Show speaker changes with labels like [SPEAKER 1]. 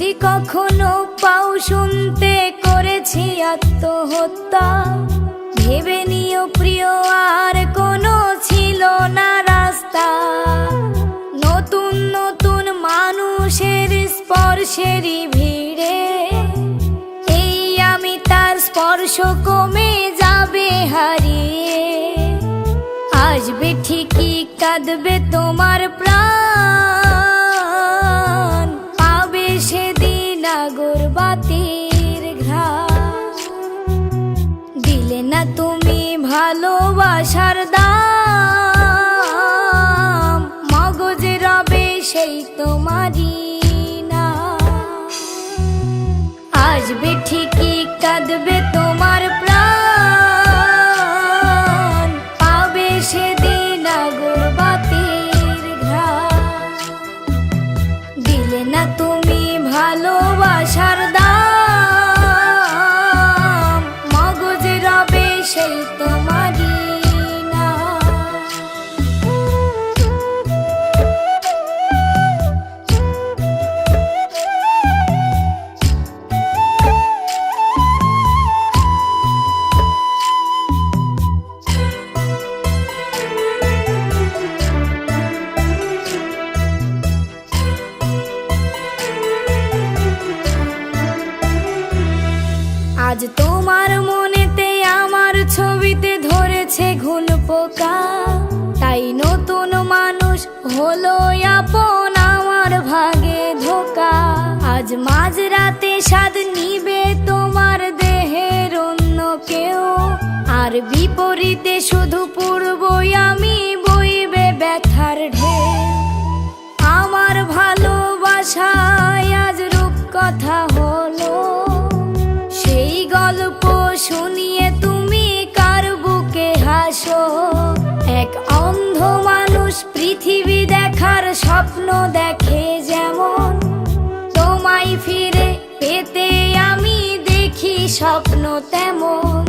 [SPEAKER 1] কখনো পাও শুনতে, করেছি আত্মহত্যা। ভেবে নিও প্রিয়, আর কোনো ছিল না রাস্তা। নতুন নতুন মানুষের স্পর্শেরই ভিড়ে। এই আমি তার স্পর্শ কমে যাবে হারিয়ে। আসবে ঠিকই, কাঁদবে তোমার প্রাণ। সেদিন আগরবাতির ঘ্রাণ। দিলে না তুমি ভালোবাসার দাম। মগজে রবে সেই তোমারই না আসবে ঠিকই, কাঁদবে তোমার আজ তোমার মনেতে আমার ছবিতে ধরেছে ঘুল পোকা। তাই নতুন মানুষ হলো আপন আমার ভাগে ধোকা। আজ মাঝরাতে স্বাদ নিবে তোমার দেহের অন্য কেউ। আর বিপরীতে শুধু পূর্বই আমি, বইবে ব্যথার ঢেউ আমার ভালোবাসায় পৃথিবী দেখার স্বপ্ন দেখে যেমন। তোমায় ফিরে পেতে আমি দেখি স্বপ্ন তেমন।